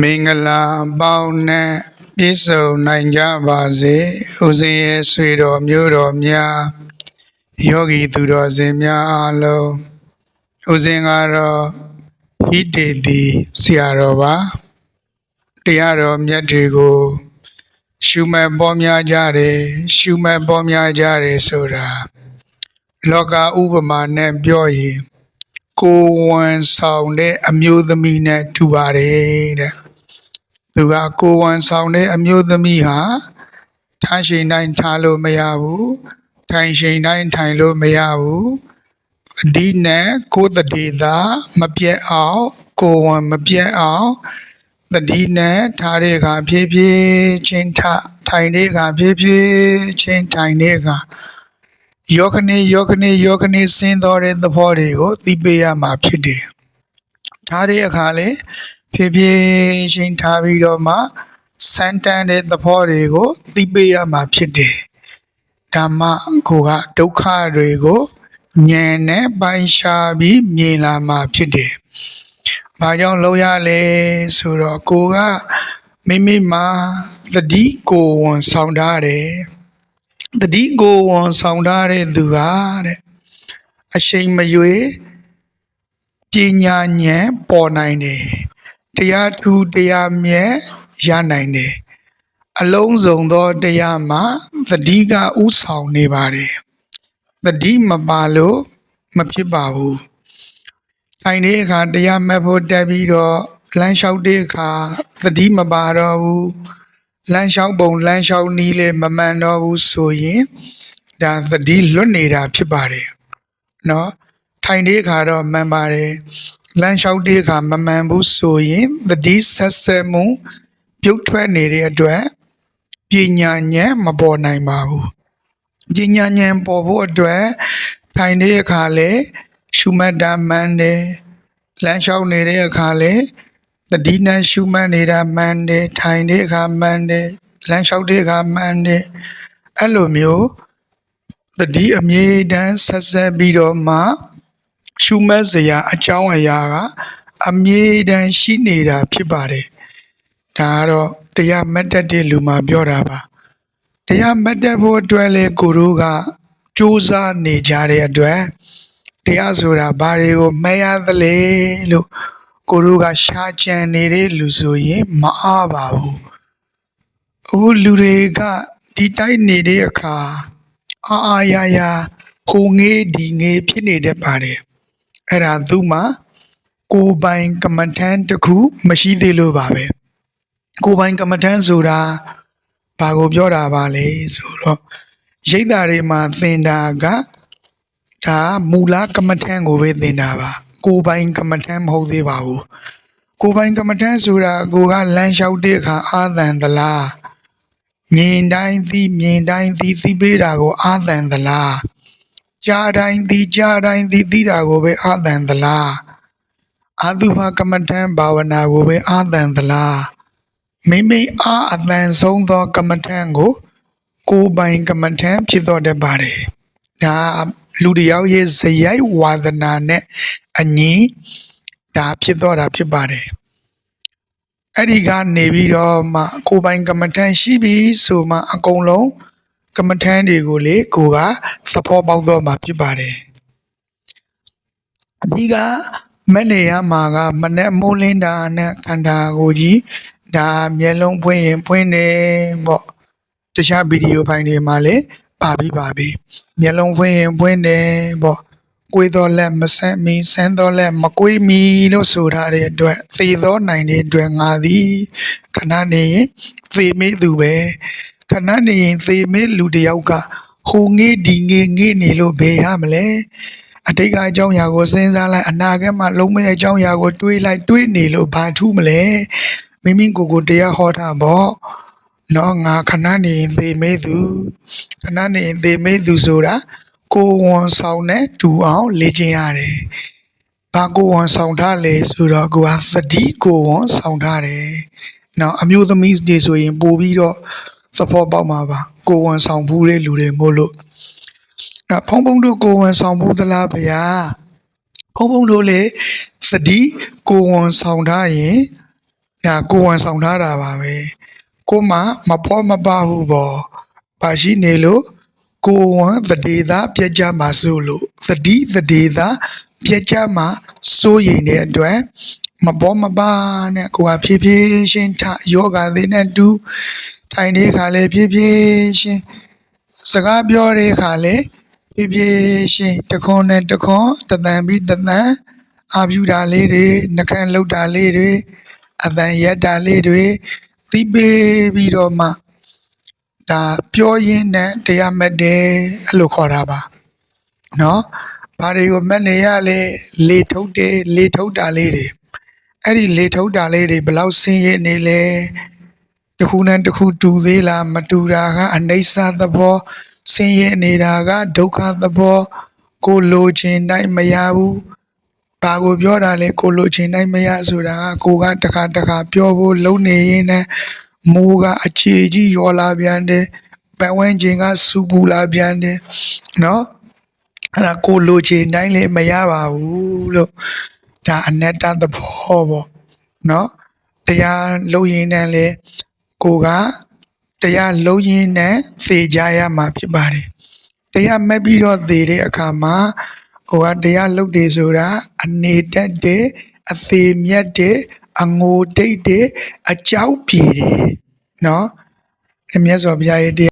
မင်္ဂလာပေါင်းနဲ့ပြည့်စုံနိုင်ကြပါစေဦးဇင်းရဲ့ဆွေတော်မျိုးတော်များယောဂီသူတော်စင်များအားလုံးဦးဇင်းကတော့ဟိတေတိဆရာတော်ပါတရားတော်မြတ်တွေကို ရှုမှတ်ပေါ်များကြတယ်ရှုမှတ်ပေါ်များကြတယ်ဆိုတာလောကဥပမာနဲ့ပြောရင် ကိုယ်ဝန်ဆောင်တဲ့အမျိုးသမီးနဲ့တူပါတယ်တဲ့သူကကိုယ်ဝန်ဆောင်တဲ့အမျိုးသမီးဟာထိုင်ရှင်တိုင်းထားလို့မရဘူးထိုင်ရှင်တိုင်းထိုင်လို့မရဘူးအဒီနဲ့ကိုယ်တတိသာမပြတ်အောင်ကိုယ်ဝန်မပြတ်အောင်တတိနဲ့ထားတဲ့အခါဖြည်းဖြည်းချင်းထထိုင်တဲ့အခါဖြည်းဖြည်းချင်းထိုင်တဲ့အခါ ယောခနေယောခနေယောခနေဆင်းတော်တဲ့သဘောတွေကိုသိပေးရမှာဖြစ်တယ်ထားတဲ့အခါလေဖြည်းဖြည်းချင်းထားပြီးတော့မှစမ်းတမ်းတဲ့သဘောတွေကိုသိပေးရမှာဖြစ်တယ်။ဓမ္မကိုကဒုက္ခတွေကိုဉာဏ်နဲ့ပိုင်းခြားပြီးမြင်လာမှာဖြစ်တယ်။ဘာကြောင့်လောက်ရလဲဆိုတော့ကိုကမိမိမှာတတိကိုဝန်ဆောင်ထားတယ်။ တတိကိုဝန်ဆောင်ထားတဲ့သူကတဲ့အရှိန်မရွေပညာဉာဏ်ပေါ်နိုင်တယ်။တရားထူးတရားမြတ်ရနိုင်တယ်အလုံးစုံသောတရားမှာသတိကဥဆောင်နေပါတယ်သတိမပါလို့မဖြစ်ပါဘူးထိုင်တဲ့အခါတရားမဲ့ဖို့တက်ပြီးတော့လမ်းလျှောက်တဲ့အခါသတိမပါတော့ဘူး လမ်းလျှောက်ပုံလမ်းလျှောက်နီးလေမမှန်တော့ဘူးဆိုရင်ဒါသတိလွတ်နေတာဖြစ်ပါတယ်နော်ထိုင်တဲ့အခါတော့မှန်ပါတယ်လမ်းလျှောက်တဲ့အခါမမှန်ဘူးဆိုရင်သတိဆက်ဆက်မှုပြုတ်ထွက်နေတဲ့အတွက်ပညာဉာဏ်မပေါ်နိုင်ပါဘူးပညာဉာဏ်ပေါ်ဖို့အတွက်ထိုင်တဲ့အခါလဲရှုမှတ်တာမှန်တယ်လမ်းလျှောက်နေတဲ့အခါလဲ သတိနဲ့ရှုမှတ်နေတာမှန်တယ်ထိုင်တဲ့အခါမှန်တယ်လမ်းလျှောက်တဲ့အခါမှန်တယ်အဲ့လိုမျိုးသတိအမြဲတမ်းဆက်ဆက်ပြီးတော့မှရှုမက်စရာအကြောင်းအရာကအမြဲတမ်းရှိနေတာဖြစ်ပါတယ်။ဒါကတော့တရားမတ်တတ်တဲ့လူမှပြောတာပါ။တရားမတ်တတ်ဖို့အတွက်လေကိုတို့ကစူးစမ်းနေကြတဲ့အတွက်တရားဆိုတာဘာတွေကိုမှတ်ရသလဲလို့ ကိုတို့ကရှားကြံနေတဲ့လူဆိုရင်မအားပါဘူး။အခုလူတွေကဒီတိုက်နေတဲ့အခါအာအာရရဟိုငေးဒီငေးဖြစ်နေတတ်ပါတယ်။အဲ့ဒါသူ့မှာကိုယ်ပိုင်ကမ္မထမ်းတစ်ခုမရှိသေးလို့ပါပဲကိုယ်ပိုင်ကမ္မထမ်းဆိုတာဘာကိုပြောတာပါလဲဆိုတော့ရိတ်တာတွေမှာသင်တာကဒါမူလကမ္မထမ်းကိုပဲသင်တာပါ ကိုယ်ပိုင်ကမ္မထမ်းမဟုတ်သေးပါဘူးကိုယ်ပိုင်ကမ္မထမ်းဆိုတာကိုကလမ်းလျှောက်တဲ့အခါအာသန်သလားမြင်တိုင်းသိမြင်တိုင်းသိသိပေးတာကိုအာသန်သလားကြားတိုင်းသိကြားတိုင်းသိသိတာကိုပဲအာသန်သလားအာသုဘကမ္မထံဘာဝနာကိုပဲအာသန်သလားမိမိအာအတန်ဆုံးသော ကမ္မထံကို ကိုယ်ပိုင်ကမ္မထံဖြစ်တော်တတ်ပါတယ်ဒါ လူတစ်ယောက်ရဲ့ဇယိုက်ဝါဒနာနဲ့အညီဒါဖြစ်တော်တာဖြစ်ပါတယ်အဲ့ဒီကနေပြီးတော့မှကိုယ်ပိုင်ကမ္မထံရှိပြီဆိုမှအကုန်လုံးကမ္မထမ်းတွေကိုလေကိုကသဘောပေါက်တော့မှာဖြစ်ပါတယ်အဓိကမက်နေရမှာကမနဲ့မိုးလင်းတာနဲ့ခန္ဓာကိုယ်ကြီးဒါမျက်လုံးဖွင့်ရင်ဖွင့်တယ်ပေါ့တခြားဗီဒီယိုဖိုင်တွေမှာလည်း ပါပြီးပါပြီမျက်လုံးဖွင့်ရင်ဖွင့်တယ်ပေါ့ကိုယ်တော်လက်မဆန်းမီဆန်းတော်လက်မကွေးမီလို့ဆိုထားတဲ့အတွက်သေသောနိုင်တဲ့အတွက်ငါသည်ခဏနေရင်သေမေးသူပဲခဏနေရင်သေမဲလူတစ်ယောက်ကဟိုငေးဒီငေးငေးနေလို့ဘယ်ရမလဲအတိတ်ကအကြောင်းအရာကိုစဉ်းစားလိုက်အနာဂတ်မှာလုံးမဲအကြောင်းအရာကိုတွေးလိုက်တွေးနေလို့ဘာထူးမလဲမိမိကိုယ်ကိုတရားဟောတာပေါ့ နော်ငါခဏနေရင်သေမဲသူခဏနေရင်သေမဲသူဆိုတာကိုယ်ဝန်ဆောင်နဲ့တူအောင်လေ့ကျင့်ရတယ်ဘာကိုယ်ဝန်ဆောင်ထားလဲဆိုတော့ကိုကသတိကိုယ်ဝန်ဆောင်ထားတယ်နော်အမျိုးသမီးတွေဆိုရင်ပို့ပြီးတော့သဘောပေါက်မှာပါကိုယ်ဝန်ဆောင်ဘူးတဲ့လူတွေမို့လို့အဲဖုံဖုံတို့ကိုယ်ဝန်ဆောင်ဘူးသလားဗျာဖုံဖုံတို့လေသတိကိုယ်ဝန်ဆောင်ထားရင်ဒါကိုယ်ဝန်ဆောင်ထားတာပါပဲ ကိုယ်မှမဖောမပဟုပေါ့ပါရှိနေလို့ကိုယ်ဝန်သတိသားပြက်ကြမှာစိုးလို့သတိသတိသားပြက်ကြမှာစိုးရင်တဲ့အတွက်မပေါ်မပါနဲ့ကိုယ်ကဖြည်းဖြည်းချင်းထယောဂသေးနဲ့တူထိုင်တဲ့ခါလဲဖြည်းဖြည်းချင်းစကားပြောတဲ့ခါလဲဖြည်းဖြည်းချင်းတခွန်းနဲ့တခွန်းတသံပြီးတသံအာပြူတာလေးတွေနှကန်းလှုပ်တာလေးတွေအတန်ရက်တာလေးတွေ သီးပေးပြီးတော့မှဒါပြောရင်းနဲ့တရားမဲ့တယ်အဲ့လိုခေါ်တာပါနော်ဘာတွေကိုမဲ့နေရလဲလေထုတ်တယ်လေထုတ်တာလေးတွေအဲ့ဒီလေထုတ်တာလေးတွေဘယ်လောက်ဆင်းရဲနေလဲတစ်ခုနဲ့တစ်ခုတူသေးလားမတူတာကအနိစ္စသဘောဆင်းရဲနေတာကဒုက္ခသဘောကိုလိုချင်တိုင်းမရဘူး ဘာကိုပြောတာလဲကိုလိုချင်တိုင်းမရဆိုတာကကိုကတခါတခါပြောဖို့လုံနေရင်းနဲ့မိုးကအခြေကြီးရော်လာပြန်တယ်ပတ်ဝန်းကျင်ကစူပူလာပြန်တယ်နော်အဲ့ဒါကိုလိုချင်တိုင်းလည်းမရပါဘူးလို့ဒါအနတ္တသဘောပေါ့နော်တရားလုံရင်းနဲ့လေကိုကတရားလုံရင်းနဲ့ဖေကြရမှာဖြစ်ပါတယ်တရားမဲ့ပြီးတော့သေတဲ့အခါမှာ ဟိုကတရားလုတ်တွေဆိုတာအနေတက်တယ်အသေးမြတ်တယ်အငိုတိတ်တယ်အကြောက်ပြေတယ်နော်မြတ်စွာဘုရားရဲ့